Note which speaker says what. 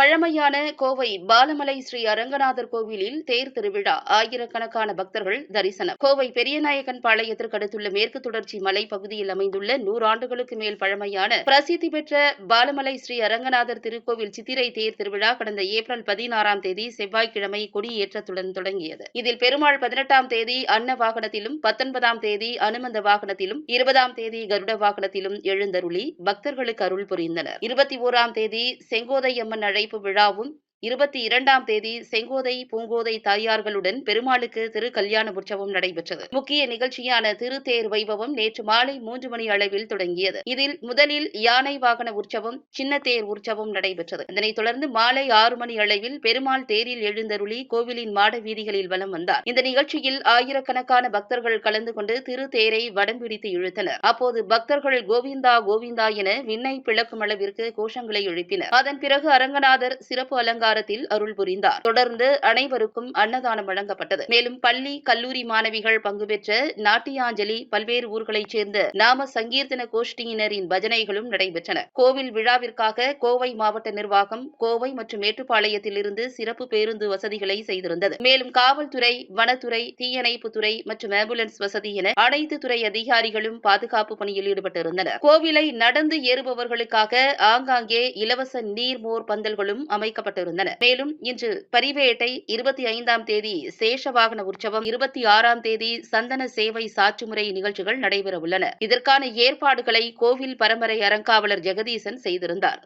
Speaker 1: பழமையான கோவை பாலமலை ஸ்ரீ அரங்கநாதர் கோவிலில் தேர் திருவிழா. ஆயிரக்கணக்கான பக்தர்கள் தரிசனம். கோவை பெரியநாயக்கன் பாளையத்திற்கு அடுத்துள்ள மேற்கு தொடர்ச்சி மலை பகுதியில் அமைந்துள்ள நூறாண்டுகளுக்கு மேல் பழமையான பிரசித்தி பெற்ற பாலமலை ஸ்ரீ அரங்கநாதர் திருக்கோவில் சித்திரை தேர் திருவிழா கடந்த ஏப்ரல் பதினாறாம் தேதி செவ்வாய்க்கிழமை கொடியேற்றத்துடன் தொடங்கியது. இதில் பெருமாள் பதினெட்டாம் தேதி அன்ன வாகனத்திலும் பத்தொன்பதாம் தேதி அனுமந்த வாகனத்திலும் இருபதாம் தேதி கருட வாகனத்திலும் எழுந்தருளி பக்தர்களுக்கு அருள் புரிந்தனர். இருபத்தி ஓராம் தேதி செங்கோதையம்மன் அழை அழைப்பு விழாவும் இருபத்தி இரண்டாம் தேதி செங்கோதை பூங்கோதை தாயார்களுடன் பெருமாளுக்கு திரு கல்யாண உற்சவம் நடைபெற்றது. முக்கிய நிகழ்ச்சியான திருத்தேர் வைபவம் நேற்று மாலை மூன்று மணி அளவில் தொடங்கியது. இதில் முதலில் யானை வாகன உற்சவம் சின்ன தேர் உற்சவம் நடைபெற்றது. இதனைத் தொடர்ந்து மாலை ஆறு மணி அளவில் பெருமாள் தேரில் எழுந்தருளி கோவிலின் மாட வீதிகளில் வலம் வந்தார். இந்த நிகழ்ச்சியில் ஆயிரக்கணக்கான பக்தர்கள் கலந்து கொண்டு திருத்தேரை வடம் பிடித்து இழுத்தனர். அப்போது பக்தர்கள் கோவிந்தா கோவிந்தா என விண்ணை பிளக்கும் அளவிற்கு கோஷங்களை எழுப்பினர். அதன் பிறகு அரங்கநாதர் சிறப்பு அலங்காரத்தில் அருள் புரிந்தார். தொடர்ந்து அனைவருக்கும் அன்னதானம் வழங்கப்பட்டது. மேலும் பள்ளி கல்லூரி மாணவிகள் பங்கு பெற்ற நாட்டியாஞ்சலி பல்வேறு ஊர்களைச் சேர்ந்த நாம சங்கீர்த்தன கோஷ்டியினரின் பஜனைகளும் நடைபெற்றன. கோவில் விழாவிற்காக கோவை மாவட்ட நிர்வாகம் கோவை மற்றும் மேட்டுப்பாளையத்தில் இருந்து சிறப்பு பேருந்து வசதிகளை செய்திருந்தது. மேலும் காவல்துறை வனத்துறை தீயணைப்புத்துறை மற்றும் ஆம்புலன்ஸ் வசதி என அனைத்து துறை அதிகாரிகளும் பாதுகாப்பு பணியில் ஈடுபட்டிருந்தனர். கோவிலை நடந்து ஏறுபவர்களுக்காக ஆங்காங்கே இலவச நீர்மோர் பந்தல்களும் அமைக்கப்பட்டிருந்தன. மேலும் இன்று பரிவேட்டை இருபத்தி ஐந்தாம் தேதி சேஷ வாகன உற்சவம் இருபத்தி ஆறாம் தேதி சந்தன சேவை சாற்றுமுறை நிகழ்ச்சிகள் நடைபெற உள்ளன. இதற்கான ஏற்பாடுகளை கோவில் பரம்பரை அறங்காவலர் ஜெகதீசன் செய்திருந்தார்.